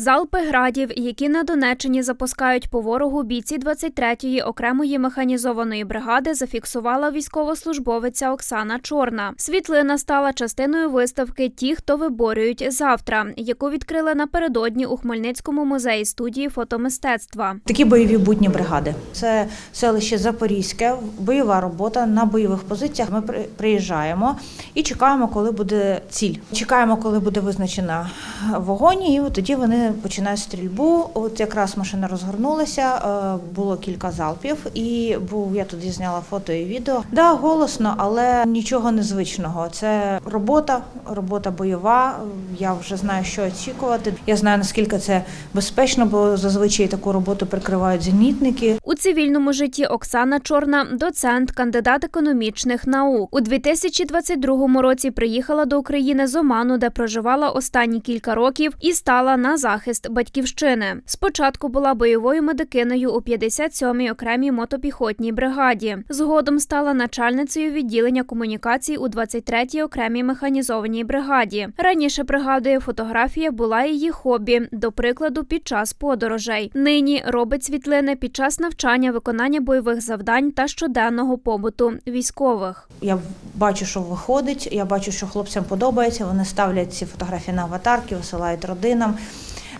Залпи градів, які на Донеччині запускають по ворогу бійці 23-ї окремої механізованої бригади, зафіксувала військовослужбовиця Оксана Чорна. Світлина стала частиною виставки Ті, хто виборюють завтра, яку відкрили напередодні у Хмельницькому музеї студії фотомистецтва. Такі бойові будні бригади. Це селище Запорізьке, бойова робота на бойових позиціях. Ми при- приїжджаємо і чекаємо, коли буде ціль. Чекаємо, коли буде визначена вогонь, і тоді вони починають стрільбу. От якраз машина розгорнулася, е, було кілька залпів, і був я тоді зняла фото і відео. Да, голосно, але нічого незвичного. Це робота, робота бойова. Я вже знаю, що очікувати. Я знаю наскільки це безпечно, бо зазвичай таку роботу прикривають зенітники. У цивільному житті Оксана Чорна доцент, кандидат економічних наук. У 2022 році приїхала до України з Оману, де проживала останні кілька років, і стала на захист батьківщини. Спочатку була бойовою медикиною у 57-й окремій мотопіхотній бригаді. Згодом стала начальницею відділення комунікацій у 23-й окремій механізованій бригаді. Раніше пригадує, фотографія була її хобі, до прикладу, під час подорожей. Нині робить світлини під час навчання, виконання бойових завдань та щоденного побуту військових. Я бачу, що виходить. Я бачу, що хлопцям подобається. Вони ставлять ці фотографії на аватарки, висилають родинам.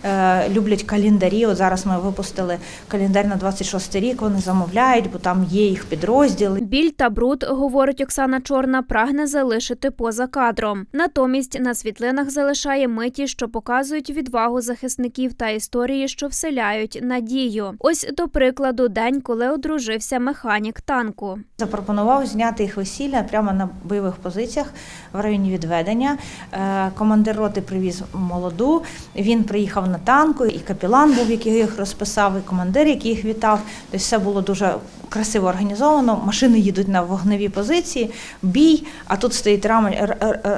Е, люблять календарі. От зараз ми випустили календар на 26 рік. Вони замовляють, бо там є їх підрозділи. Біль та бруд, говорить Оксана Чорна, прагне залишити поза кадром. Натомість на світлинах залишає миті, що показують відвагу захисників та історії, що вселяють надію. Ось до прикладу, день, коли одружився механік танку. Запропонував зняти їх весілля прямо на бойових позиціях в районі відведення. Е, Командир роти привіз молоду. Він приїхав на танку, і капілан був, який їх розписав, і командир, який їх вітав. Тобто все було дуже красиво організовано. Машини їдуть на вогневі позиції, бій. А тут стоїть рама,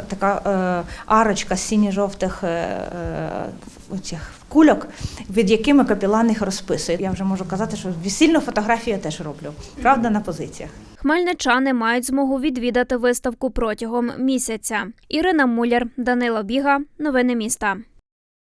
така е, арочка з синьо-жовтих е, е, оцих кульок, від якими капілан їх розписує. Я вже можу казати, що весільну фотографію я теж роблю. Правда, на позиціях. Хмельничани мають змогу відвідати виставку протягом місяця. Ірина Муляр, Данила Біга, новини міста.